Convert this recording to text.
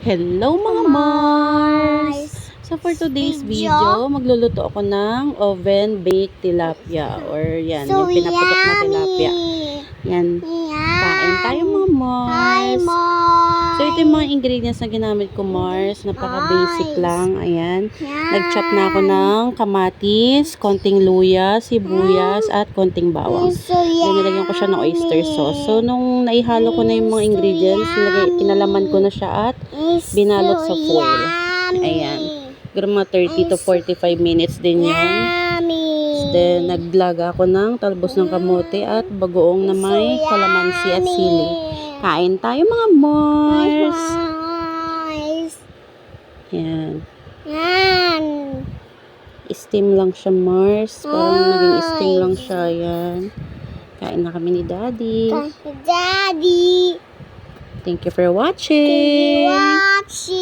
Hello mga Mars! So for today's Video? magluluto ako ng oven baked tilapia or yan, So yung pinaputok na tilapia. yummy. Yan, Yan. kain tayo mga Hi, Mars! Ito yung mga ingredients na ginamit ko Mars, napaka-basic lang, ayan. Yan. Nag-chop na ako ng kamatis, konting luya, sibuyas, at konting bawang. Then, nilagyan ko siya ng oyster sauce. So, nung naihalo ko na yung mga ingredients, nilagay, kinalaman ko na siya at binalot sa foil. Ayan. mga 30 to 45 minutes din yun. Then, naglaga ako ng talbos ng kamote at bagoong na may kalamansi at sili. Kain tayo mga Mars! Mars. Yan. Yan. Steam lang siya Mars. Parang naging steam lang siya. Yan. Kain na kami ni Daddy. Daddy. Thank you for watching! Thank you.